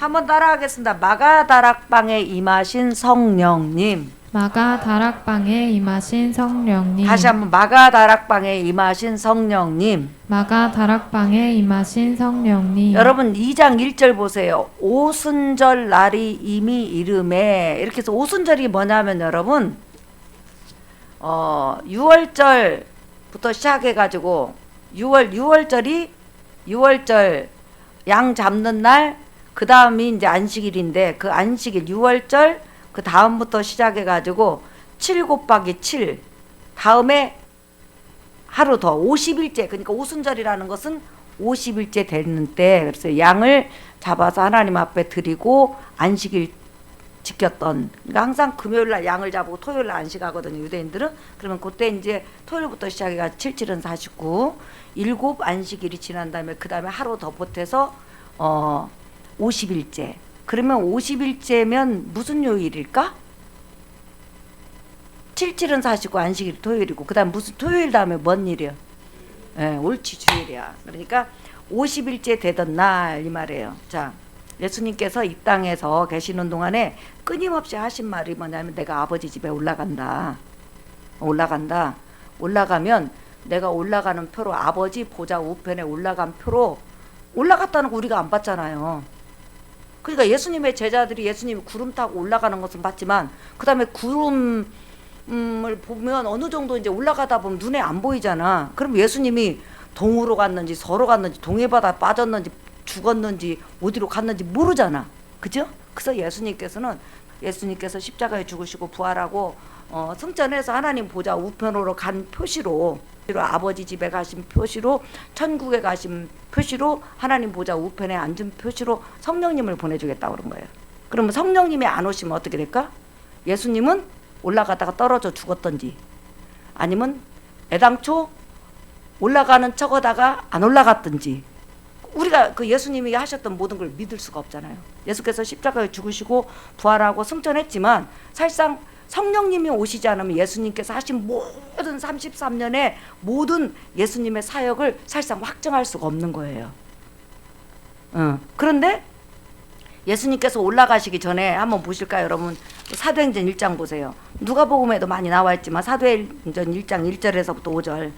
한번 따라하겠습니다. 마가 다락방에 임하신 성령님. 마가 다락방에 임하신 성령님 다시 한번 마가 다락방에 임하신 성령님. 마가 다락방에 임하신 성령님 여러분 2장 1절 보세요. 오순절 날이 이미 이름에 이렇게 해서 오순절이 뭐냐면 여러분 어 6월절부터 시작해 가지고 6월 6월절이 6월절 양 잡는 날 그 다음이 이제 안식일인데 그 안식일 6월절 그 다음부터 시작해 가지고 7 곱하기 7 다음에 하루 더 50일째 그러니까 오순절이라는 것은 50일째 되는 때. 그래서 양을 잡아서 하나님 앞에 드리고 안식일 지켰던 그러니까 항상 금요일 날 양을 잡고 토요일 날 안식하거든요 유대인들은. 그러면 그때 이제 토요일부터 시작해가 77은 49 일곱 안식일이 지난 다음에 그 다음에 하루 더 보태서 어 50일째 그러면 50일째면 무슨 요일일까? 77은 49 안식일 토요일이고 그다음 무슨 토요일 다음에 뭔 일이야? 예, 옳지 주일이야. 그러니까 50일째 되던 날 이 말이에요. 자, 예수님께서 이 땅에서 계시는 동안에 끊임없이 하신 말이 뭐냐면 내가 아버지 집에 올라간다. 올라간다. 올라가면 내가 올라가는 표로 아버지 보좌 우편에 올라간 표로 올라갔다는 거 우리가 안 봤잖아요. 그러니까 예수님의 제자들이 예수님이 구름 타고 올라가는 것은 봤지만 그 다음에 구름 을 보면 어느 정도 이제 올라가다 보면 눈에 안 보이잖아. 그럼 예수님이 동으로 갔는지 서로 갔는지 동해 바다 빠졌는지 죽었는지 어디로 갔는지 모르잖아. 그죠? 그래서 예수님께서는 예수님께서 십자가에 죽으시고 부활하고 어, 승천해서 하나님 보좌 우편으로 간 표시로 아버지 집에 가신 표시로 천국에 가신 표시로 하나님 보좌 우편에 앉은 표시로 성령님을 보내주겠다 그런 거예요. 그러면 성령님이 안 오시면 어떻게 될까? 예수님은 올라가다가 떨어져 죽었던지 아니면 애당초 올라가는 척하다가 안 올라갔든지 우리가 그 예수님이 하셨던 모든 걸 믿을 수가 없잖아요. 예수께서 십자가에 죽으시고 부활하고 승천했지만 사실상 성령님이 오시지 않으면 예수님께서 하신 모든 33년의 모든 예수님의 사역을 사실상 확정할 수가 없는 거예요. 어. 그런데 예수님께서 올라가시기 전에 한번 보실까요, 여러분? 사도행전 1장 보세요. 누가복음에도 많이 나와 있지만 사도행전 1장 1절에서부터 5절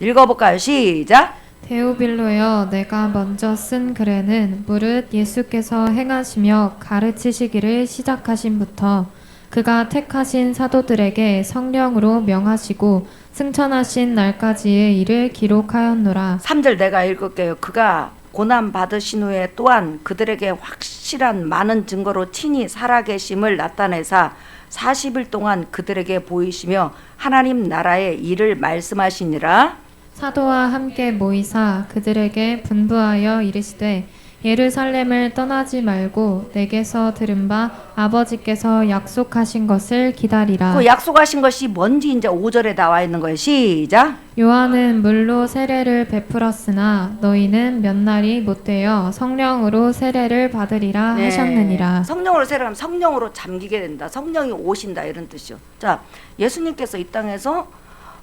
읽어볼까요? 시작. 데오빌로여 내가 먼저 쓴 글에는 무릇 예수께서 행하시며 가르치시기를 시작하신부터 그가 택하신 사도들에게 성령으로 명하시고 승천하신 날까지의 일을 기록하였노라 3절 내가 읽을게요. 그가 고난 받으신 후에 또한 그들에게 확실한 많은 증거로 친히 살아계심을 나타내사 40일 동안 그들에게 보이시며 하나님 나라의 일을 말씀하시니라. 사도와 함께 모이사 그들에게 분부하여 이르시되 예루살렘을 떠나지 말고 내게서 들은 바 아버지께서 약속하신 것을 기다리라. 그 약속하신 것이 뭔지 이제 5절에 나와 있는 거예요. 시작. 요한은 물로 세례를 베풀었으나 너희는 몇 날이 못 되어 성령으로 세례를 받으리라 네. 하셨느니라. 성령으로 세례하면 성령으로 잠기게 된다. 성령이 오신다 이런 뜻이요. 자, 예수님께서 이 땅에서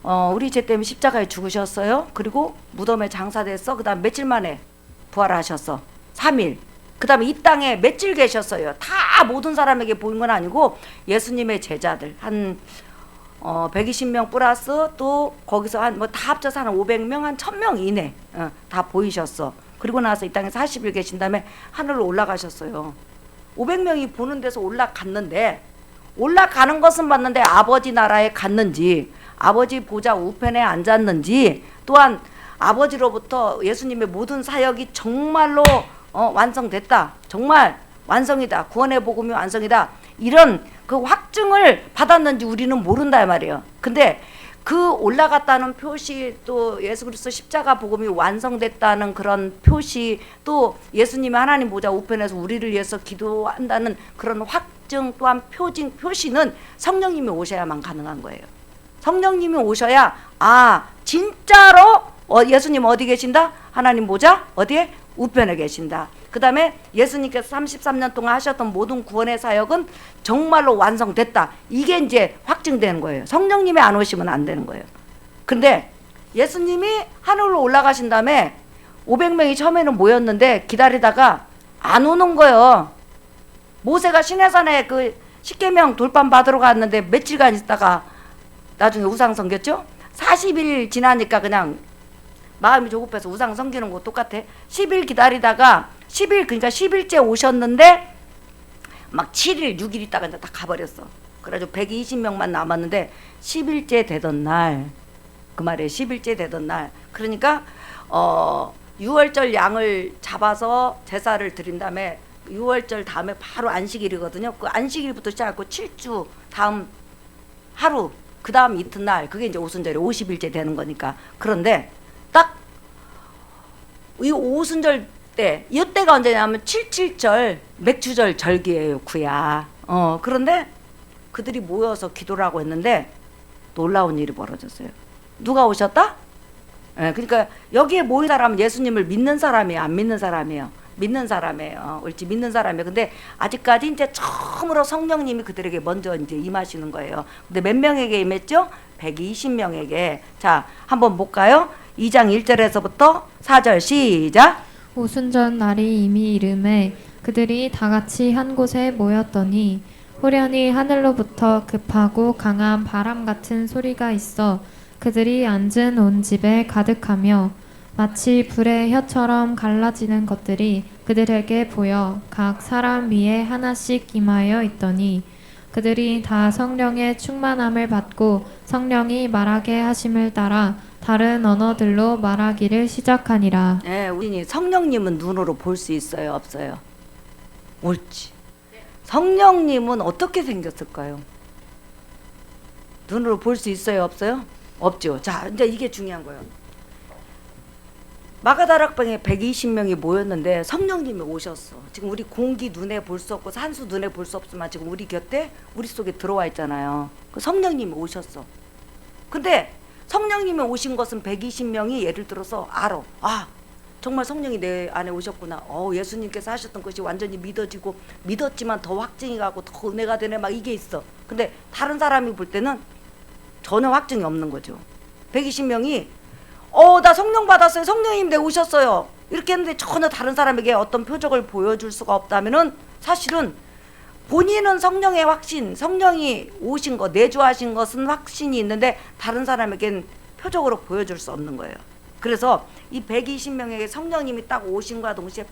어, 우리 죄 때문에 십자가에 죽으셨어요. 그리고 무덤에 장사됐어. 그다음 며칠 만에 부활하셨어. 3일. 그 다음에 이 땅에 며칠 계셨어요. 다 모든 사람에게 보인 건 아니고 예수님의 제자들 한 어, 120명 플러스 또 거기서 한 뭐 다 합쳐서 한 500명 한 1000명 이내 어, 다 보이셨어. 그리고 나서 이 땅에 40일 계신 다음에 하늘로 올라가셨어요. 500명이 보는 데서 올라갔는데 올라가는 것은 봤는데 아버지 나라에 갔는지 아버지 보좌 우편에 앉았는지 또한 아버지로부터 예수님의 모든 사역이 정말로 어, 완성됐다. 정말 완성이다. 구원의 복음이 완성이다. 이런 그 확증을 받았는지 우리는 모른다 이 말이에요. 근데 그 올라갔다는 표시 또 예수 그리스도 십자가 복음이 완성됐다는 그런 표시 또 예수님이 하나님 보좌 우편에서 우리를 위해서 기도한다는 그런 확증 또한 표징 표시는 성령님이 오셔야만 가능한 거예요. 성령님이 오셔야 아 진짜로 어, 예수님 어디 계신다? 하나님 보좌 어디에? 우편에 계신다. 그 다음에 예수님께서 33년 동안 하셨던 모든 구원의 사역은 정말로 완성됐다. 이게 이제 확증되는 거예요. 성령님이 안 오시면 안 되는 거예요. 근데 예수님이 하늘로 올라가신 다음에 500명이 처음에는 모였는데 기다리다가 안 오는 거요. 모세가 시내산에 그 십계명 돌판 받으러 갔는데 며칠간 있다가 나중에 우상 섬겼죠? 40일 지나니까 그냥 마음이 조급해서 우상 섬기는 거 똑같아. 10일 기다리다가 10일 그러니까 10일째 오셨는데 막 7일, 6일 있다가 이제 다 가버렸어. 그래가지고 120명만 남았는데 10일째 되던 날 그 말에 10일째 되던 날 그러니까 어 6월절 양을 잡아서 제사를 드린 다음에 6월절 다음에 바로 안식일이거든요. 그 안식일부터 시작하고 7주 다음 하루 그 다음 이튿날 그게 이제 오순절이 50일째 되는 거니까 그런데 딱 이 오순절 때 이때가 언제냐면 77절 맥주절 절기예요 구야. 어 그런데 그들이 모여서 기도를 하고 했는데 놀라운 일이 벌어졌어요. 누가 오셨다? 예, 그러니까 여기에 모인 사람은 예수님을 믿는 사람이에요 안 믿는 사람이에요? 믿는 사람이에요. 옳지 믿는 사람이에요. 근데 아직까지 이제 처음으로 성령님이 그들에게 먼저 이제 임하시는 거예요. 근데 몇 명에게 임했죠? 120명에게. 자 한번 볼까요? 2장 1절에서부터 4절 시작. 오순절 날이 이미 이름에 그들이 다 같이 한 곳에 모였더니 호련히 하늘로부터 급하고 강한 바람 같은 소리가 있어 그들이 앉은 온 집에 가득하며 마치 불의 혀처럼 갈라지는 것들이 그들에게 보여 각 사람 위에 하나씩 임하여 있더니 그들이 다 성령의 충만함을 받고 성령이 말하게 하심을 따라 다른 언어들로 말하기를 시작하니라. 예, 우리 성령님은 눈으로 볼 수 있어요, 없어요? 옳지. 성령님은 어떻게 생겼을까요? 눈으로 볼 수 있어요, 없어요? 없죠. 자, 이제 이게 중요한 거예요. 마가다락방에 120명이 모였는데 성령님이 오셨어. 지금 우리 공기 눈에 볼 수 없고 산수 눈에 볼 수 없지만 지금 우리 곁에 우리 속에 들어와 있잖아요. 그 성령님이 오셨어. 근데 성령님이 오신 것은 120명이 예를 들어서 알아. 아, 정말 성령이 내 안에 오셨구나. 어, 예수님께서 하셨던 것이 완전히 믿어지고 믿었지만 더 확증이 가고 더 은혜가 되네 막 이게 있어. 근데 다른 사람이 볼 때는 전혀 확증이 없는 거죠. 120명이 어, 나 성령 받았어요. 성령님 내 오셨어요. 이렇게 했는데 전혀 다른 사람에게 어떤 표적을 보여줄 수가 없다면은 사실은 본인은 성령의 확신, 성령이 오신 것, 내주하신 것은 확신이 있는데 다른 사람에겐 표적으로 보여줄 수 없는 거예요. 그래서 이 120명에게 성령님이 딱 오신과 동시에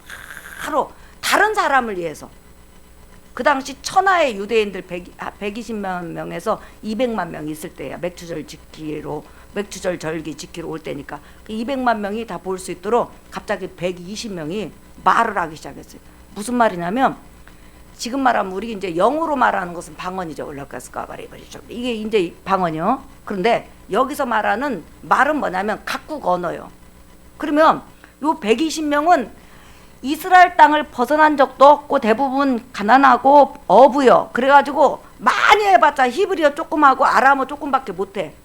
바로 다른 사람을 위해서 그 당시 천하의 유대인들 100, 아, 120만 명에서 200만 명 있을 때야 맥주절 지키로 맥주절 절기 지키러 올 때니까 그 200만 명이 다 볼 수 있도록 갑자기 120명이 말을 하기 시작했어요. 무슨 말이냐면 지금 말하면 우리 이제 영어로 말하는 것은 방언이죠. 올라가스가 바리바리죠. 이게 이제 방언이요. 그런데 여기서 말하는 말은 뭐냐면 각국 언어요. 그러면 요 120명은 이스라엘 땅을 벗어난 적도 없고 대부분 가난하고 어부요. 그래가지고 많이 해봤자 히브리어 조금 하고 아람어 조금밖에 못해.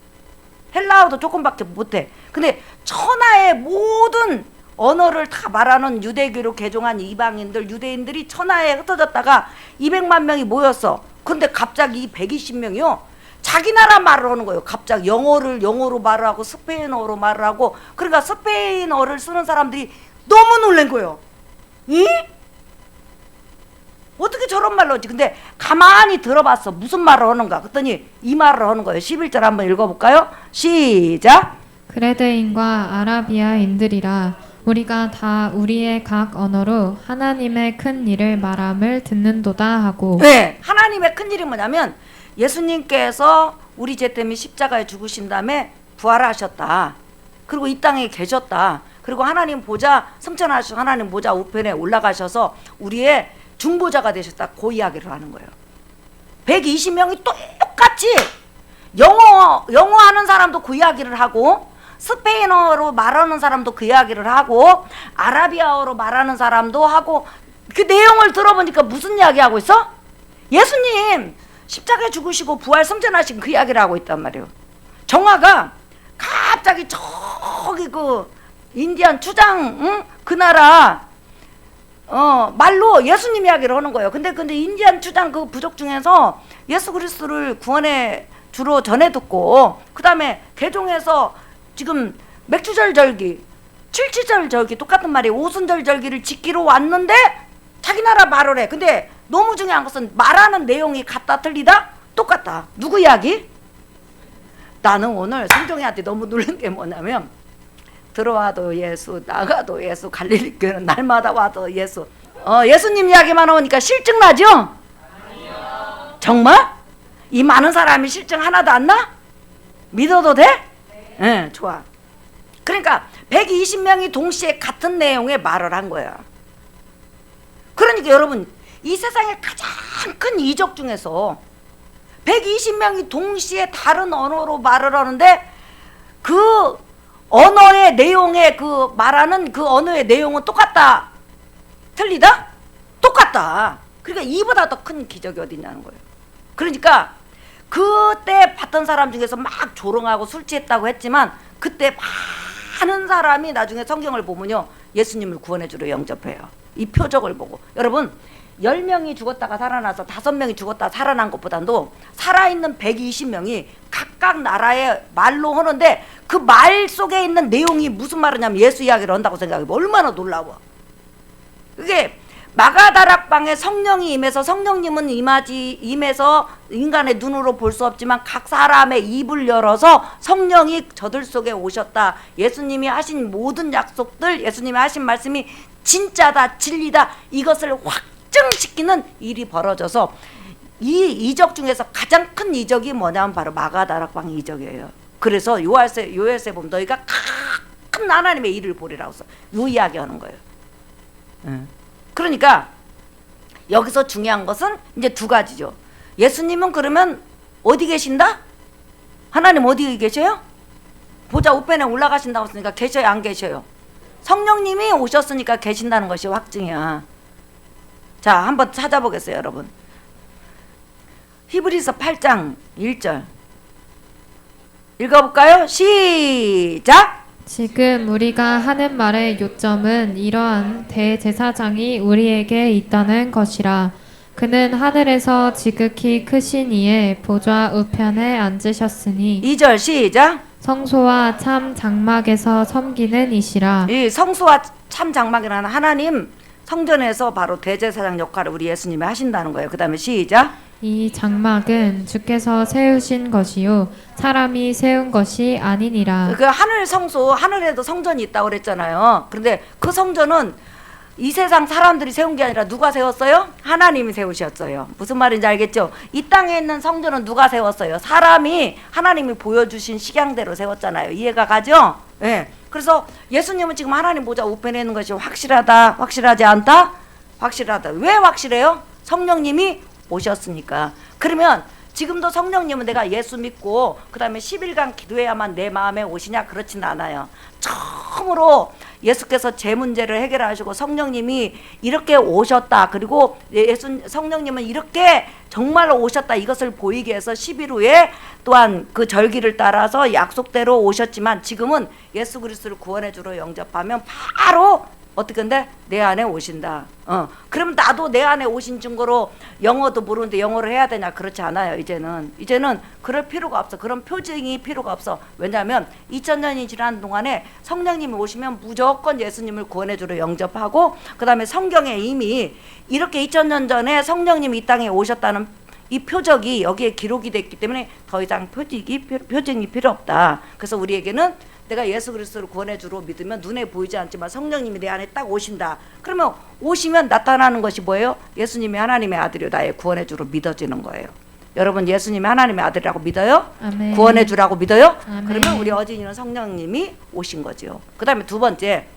헬라어도 조금밖에 못해. 근데 천하의 모든 언어를 다 말하는 유대교로 개종한 이방인들, 유대인들이 천하에 흩어졌다가 200만 명이 모였어. 근데 갑자기 이 120명이요. 자기 나라 말을 하는 거예요. 갑자기 영어를 영어로 말을 하고 스페인어로 말을 하고 그러니까 스페인어를 쓰는 사람들이 너무 놀란 거예요. 이? 어떻게 저런 말로 하지? 근데 가만히 들어봤어. 무슨 말을 하는가? 그랬더니 이 말을 하는 거예요. 11절 한번 읽어볼까요? 시작. 그레데인과 아라비아인들이라 우리가 다 우리의 각 언어로 하나님의 큰 일을 말함을 듣는도다 하고 네, 하나님의 큰 일이 뭐냐면 예수님께서 우리 죄 때문에 십자가에 죽으신 다음에 부활하셨다. 그리고 이 땅에 계셨다. 그리고 하나님 보좌 승천하셔 하나님 보좌 우편에 올라가셔서 우리의 중보자가 되셨다. 그 이야기를 하는 거예요. 120명이 똑같이 영어 영어 하는 사람도 그 이야기를 하고 스페인어로 말하는 사람도 그 이야기를 하고 아라비아어로 말하는 사람도 하고 그 내용을 들어보니까 무슨 이야기 하고 있어? 예수님 십자가에 죽으시고 부활 승천하신 그 이야기를 하고 있단 말이에요. 정화가 갑자기 저기 그 인디안 추장 응? 그 나라 어 말로 예수님 이야기를 하는 거예요. 근데 근데 인디안 추장 그 부족 중에서 예수 그리스도를 구원에 주로 전해 듣고 그다음에 개종해서 지금 맥주절 절기, 칠칠절 절기 똑같은 말이에요. 오순절 절기를 지키러 왔는데 자기 나라 말을 해. 근데 너무 중요한 것은 말하는 내용이 같다 틀리다 똑같다. 누구 이야기? 나는 오늘 성종이한테 너무 놀란 게 뭐냐면 들어와도 예수 나가도 예수 갈릴리 교회는 날마다 와도 예수 어 예수님 이야기만 오니까 실증 나죠? 정말? 이 많은 사람이 실증 하나도 안 나? 믿어도 돼? 예, 좋아. 그러니까 120명이 동시에 같은 내용의 말을 한 거야. 그러니까 여러분 이 세상에 가장 큰 이적 중에서 120명이 동시에 다른 언어로 말을 하는데 그 언어의 내용의 그 말하는 그 언어의 내용은 똑같다. 틀리다? 똑같다. 그러니까 이보다 더 큰 기적이 어디 있냐는 거예요. 그러니까 그때 봤던 사람 중에서 막 조롱하고 술 취했다고 했지만 그때 많은 사람이 나중에 성경을 보면요. 예수님을 구원해 주러 영접해요. 이 표적을 보고. 여러분, 10명이 죽었다가 살아나서 5명이 죽었다 살아난 것보다도 살아있는 120명이 각각 나라의 말로 하는데 그 말 속에 있는 내용이 무슨 말이냐면 예수 이야기를 한다고 생각해보면 얼마나 놀라워. 그게 마가다락방에 성령이 임해서 성령님은 임하지 임해서 인간의 눈으로 볼 수 없지만 각 사람의 입을 열어서 성령이 저들 속에 오셨다. 예수님이 하신 모든 약속들, 예수님이 하신 말씀이 진짜다, 진리다. 이것을 확 증시키는 일이 벌어져서 이 이적 중에서 가장 큰 이적이 뭐냐면 바로 마가다락방 이적이에요. 그래서 요한세 요엘세 보면 너희가 큰 하나님의 일을 보리라고 써. 요 이야기하는 거예요. 응. 그러니까 여기서 중요한 것은 이제 두 가지죠. 예수님은 그러면 어디 계신다? 하나님 어디 계셔요? 보좌 우편에 올라가신다고 했으니까 계셔요, 안 계셔요? 성령님이 오셨으니까 계신다는 것이 확증이야. 자, 한번 찾아보겠어요, 여러분. 히브리서 8장 1절. 읽어볼까요? 시작! 지금 우리가 하는 말의 요점은 이러한 대제사장이 우리에게 있다는 것이라. 그는 하늘에서 지극히 크신 이의 보좌 우편에 앉으셨으니 2절 시작! 성소와 참 장막에서 섬기는 이시라. 이 성수와 참 장막이라는 하나님 성전에서 바로 대제사장 역할을 우리 예수님이 하신다는 거예요. 그 다음에 시작. 이 장막은 주께서 세우신 것이요 사람이 세운 것이 아니니라. 그 하늘 성소, 하늘에도 성전이 있다고 그랬잖아요. 그런데 그 성전은 이 세상 사람들이 세운 게 아니라 누가 세웠어요? 하나님이 세우셨어요. 무슨 말인지 알겠죠? 이 땅에 있는 성전은 누가 세웠어요? 사람이 하나님이 보여주신 식양대로 세웠잖아요. 이해가 가죠? 예. 그래서 예수님은 지금 하나님 보좌 우편에 있는 것이 확실하다, 확실하지 않다? 확실하다. 왜 확실해요? 성령님이 오셨으니까. 그러면 지금도 성령님은 내가 예수 믿고 그다음에 10일간 기도해야만 내 마음에 오시냐 그렇진 않아요. 처음으로 예수께서 제 문제를 해결하시고 성령님이 이렇게 오셨다. 그리고 예수 성령님은 이렇게 정말로 오셨다. 이것을 보이게 해서 10일 후에 또한 그 절기를 따라서 약속대로 오셨지만 지금은 예수 그리스도를 구원해 주러 영접하면 바로 어떻게 근데 내 안에 오신다. 어. 그럼 나도 내 안에 오신 증거로 영어도 모르는데 영어를 해야 되냐? 그렇지 않아요. 이제는 이제는 그럴 필요가 없어. 그런 표징이 필요가 없어. 왜냐하면 2000년이 지난 동안에 성령님이 오시면 무조건 예수님을 구원해 주러 영접하고 그다음에 성경에 이미 이렇게 2000년 전에 성령님이 이 땅에 오셨다는 이 표적이 여기에 기록이 됐기 때문에 더 이상 표직이 표징이 필요 없다. 그래서 우리에게는 내가 예수 그리스도를 구원해 주로 믿으면 눈에 보이지 않지만 성령님이 내 안에 딱 오신다. 그러면 오시면 나타나는 것이 뭐예요? 예수님이 하나님의 아들이요 나의 구원해 주로 믿어지는 거예요. 여러분 예수님이 하나님의 아들이라고 믿어요? 아멘. 구원해 주라고 믿어요? 아멘. 그러면 우리 어진이는 성령님이 오신 거지요. 그다음에 두 번째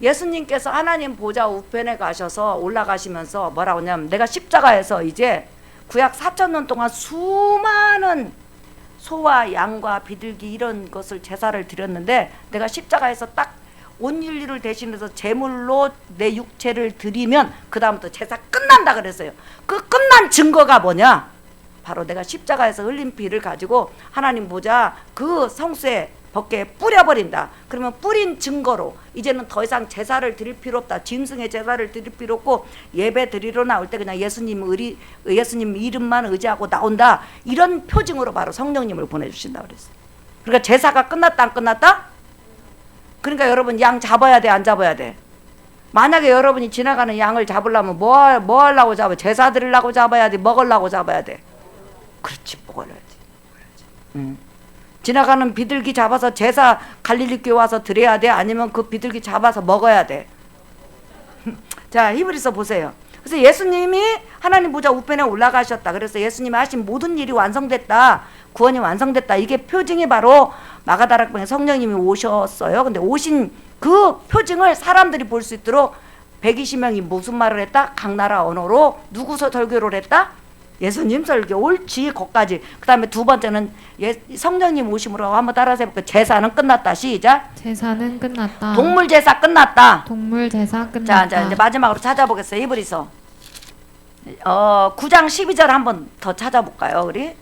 예수님께서 하나님 보좌 우편에 가셔서 올라가시면서 뭐라고 하냐면 내가 십자가에서 이제 구약 4천 년 동안 수많은 소와 양과 비둘기 이런 것을 제사를 드렸는데 내가 십자가에서 딱 온 인류를 대신해서 제물로 내 육체를 드리면 그 다음부터 제사 끝난다 그랬어요. 그 끝난 증거가 뭐냐? 바로 내가 십자가에서 흘린 피를 가지고 하나님 보자 그 성수에 벗게 뿌려버린다. 그러면 뿌린 증거로 이제는 더 이상 제사를 드릴 필요 없다. 짐승의 제사를 드릴 필요 없고 예배 드리러 나올 때 그냥 예수님 의리 예수님 이름만 의지하고 나온다. 이런 표징으로 바로 성령님을 보내주신다 그랬어요. 그러니까 제사가 끝났다 안 끝났다? 그러니까 여러분 양 잡아야 돼 안 잡아야 돼? 만약에 여러분이 지나가는 양을 잡으려면 뭐, 하- 뭐 하려고 잡아? 제사 드리려고 잡아야 돼? 먹으려고 잡아야 돼? 그렇지, 먹어야지. 먹어야지. 응. 지나가는 비둘기 잡아서 제사 갈릴리교회 와서 드려야 돼? 아니면 그 비둘기 잡아서 먹어야 돼? 자, 히브리서 보세요. 그래서 예수님이 하나님 보좌 우편에 올라가셨다. 그래서 예수님이 하신 모든 일이 완성됐다. 구원이 완성됐다. 이게 표징이 바로 마가다락방에 성령님이 오셨어요. 근데 오신 그 표징을 사람들이 볼 수 있도록 120명이 무슨 말을 했다? 각 나라 언어로 누구 서 설교를 했다? 예수님 설교 옳지 거까지 그 다음에 두 번째는 예, 성령님 오심으로 한번 따라서 해볼게요 제사는 끝났다 시작 제사는 끝났다. 동물 제사 끝났다 동물 제사 자, 끝났다. 자 이제 마지막으로 찾아보겠어요. 히브리서. 어, 9장 12절 한번 더 찾아볼까요, 우리?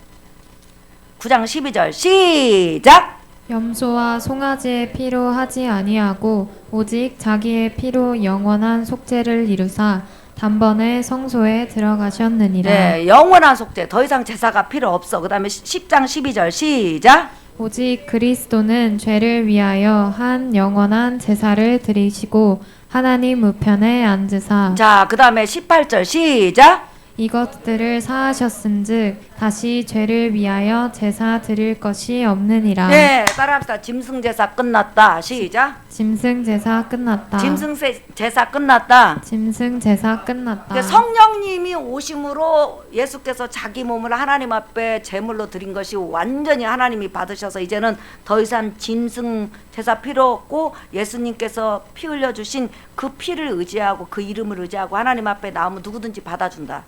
9장 12절 시작. 염소와 송아지의 피로 하지 아니하고 오직 자기의 피로 영원한 속죄를 이루사 단번에 성소에 들어가셨느니라. 네, 영원한 속죄. 더 이상 제사가 필요 없어. 그다음에 10장 12절 시작. 오직 그리스도는 죄를 위하여 한 영원한 제사를 드리시고 하나님 우편에 앉으사 자, 그다음에 18절 시작. 이것들을 사하셨은즉 다시 죄를 위하여 제사 드릴 것이 없느니라. 네, 따라합시다. 짐승 제사 끝났다. 시작. 짐승 제사 끝났다. 짐승 세- 제사 끝났다. 짐승 제사 끝났다. 그러니까 성령님이 오심으로 예수께서 자기 몸을 하나님 앞에 제물로 드린 것이 완전히 하나님이 받으셔서 이제는 더 이상 짐승 제사 필요 없고 예수님께서 피 흘려 주신 그 피를 의지하고 그 이름을 의지하고 하나님 앞에 나오면 누구든지 받아준다.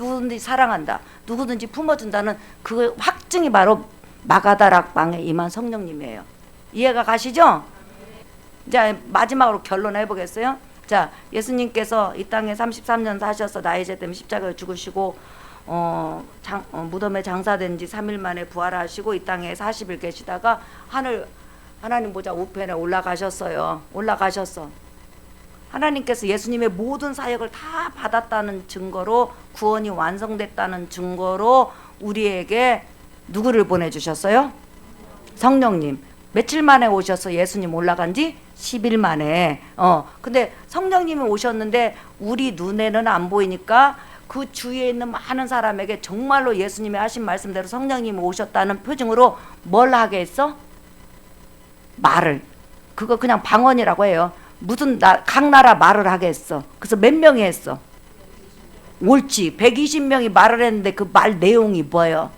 누구든지 사랑한다. 누구든지 품어준다는 그 확증이 바로 마가다락 방에 임한 성령님이에요. 이해가 가시죠? 자 마지막으로 결론해 보겠어요. 자 예수님께서 이 땅에 33년 사셔서 나이 제 때문에 십자가에 죽으시고 어, 장, 어, 무덤에 장사된 지 3일 만에 부활하시고 이 땅에 40일 계시다가 하늘 하나님 보자 우편에 올라가셨어요. 올라가셨어. 하나님께서 예수님의 모든 사역을 다 받았다는 증거로 구원이 완성됐다는 증거로 우리에게 누구를 보내주셨어요? 성령님. 며칠 만에 오셔서 예수님 올라간 지 10일 만에. 어. 근데 성령님이 오셨는데 우리 눈에는 안 보이니까 그 주위에 있는 많은 사람에게 정말로 예수님이 하신 말씀대로 성령님이 오셨다는 표징으로 뭘 하게 했어? 말을. 그거 그냥 방언이라고 해요. 무슨 나, 각 나라 말을 하게 했어. 그래서 몇 명이 했어? 옳지. 120명이 말을 했는데 그 말 내용이 뭐예요?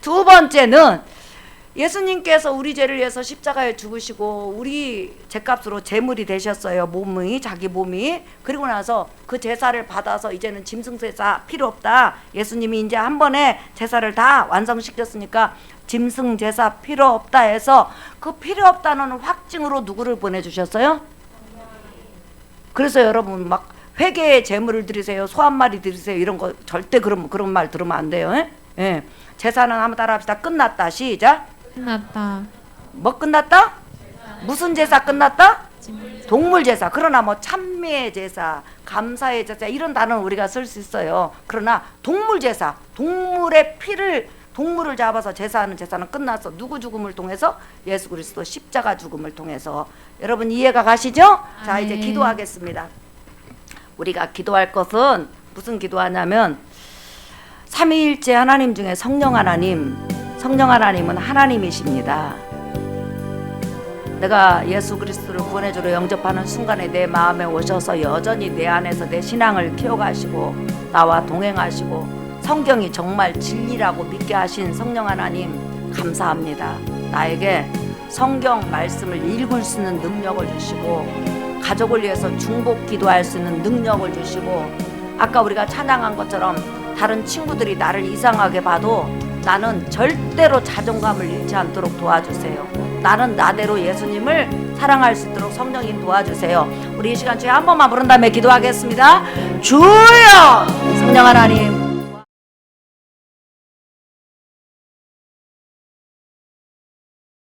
두 번째는 예수님께서 우리 죄를 위해서 십자가에 죽으시고 우리 죄값으로 제물이 되셨어요. 몸이 자기 몸이 그리고 나서 그 제사를 받아서 이제는 짐승 제사 필요 없다. 예수님이 이제 한 번에 제사를 다 완성시켰으니까 짐승 제사 필요 없다 해서 그 필요 없다는 확증으로 누구를 보내 주셨어요? 그래서 여러분 막 회개의 제물을 드리세요. 소 한 마리 드리세요. 이런 거 절대 그런 그런 말 들으면 안 돼요. 예? 예. 제사는 한번 따라 합시다. 끝났다. 시작. 끝났다. 뭐 끝났다? 무슨 제사 끝났다? 동물 제사. 그러나 뭐 찬미의 제사, 감사의 제사 이런 단어는 우리가 쓸 수 있어요. 그러나 동물 제사, 동물의 피를 동물을 잡아서 제사하는 제사는 끝났어. 누구 죽음을 통해서? 예수 그리스도 십자가 죽음을 통해서. 여러분 이해가 가시죠? 자, 이제. 기도하겠습니다. 우리가 기도할 것은 무슨 기도하냐면 삼위일체 하나님 중에 성령 하나님, 성령 하나님은 하나님이십니다. 내가 예수 그리스도를 구원해주러 영접하는 순간에 내 마음에 오셔서 여전히 내 안에서 내 신앙을 키워가시고 나와 동행하시고 성경이 정말 진리라고 믿게 하신 성령 하나님 감사합니다. 나에게 성경 말씀을 읽을 수 있는 능력을 주시고 가족을 위해서 중복 기도할 수 있는 능력을 주시고 아까 우리가 찬양한 것처럼 다른 친구들이 나를 이상하게 봐도 나는 절대로 자존감을 잃지 않도록 도와주세요. 나는 나대로 예수님을 사랑할 수 있도록 성령님 도와주세요. 우리 이 시간 중에 한 번만 부른 다음에 기도하겠습니다. 주여! 성령 하나님,